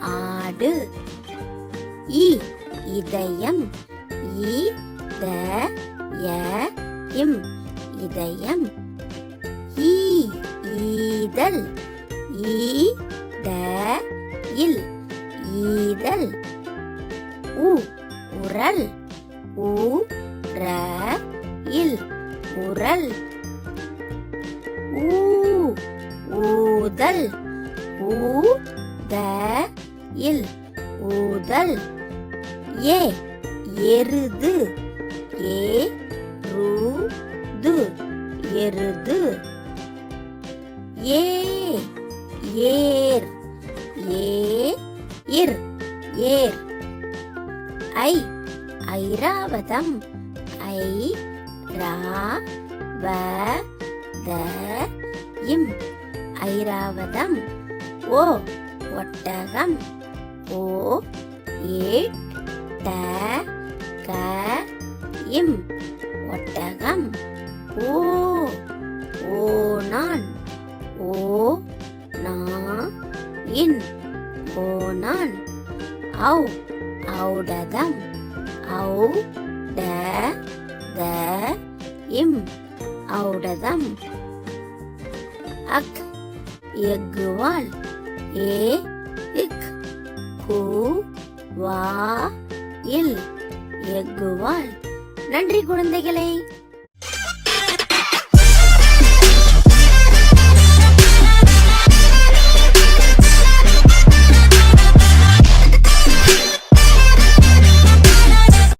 ஆடு. இ இதயம். இ த ய இம் இதயம். ஈ ஈதல். ஈ த இல். ஈதல். உ உரல் உ ர இல். உரல் ஊ ஊதல். ஊ த இல் ஊதல். ஏ எருது. ஏ ரு து எருது. ஏ ஏர். ஏ இர். ஏர். ஐ ஐராவதம். ஐ ரா வ த இம் ஐராவதம். ஓ ஒட்டகம். ஓ ஏ ட க இம் ஒட்டகம் ஓ ஓ நான் ஓ நா இன் ஓனான் ஔ ஔடதம் ஔ ட த இம் ஔடதம். அக் எக்குவால் ஏ இக். கு வா இல் எக்குவால் நன்றி குழந்தைகளே.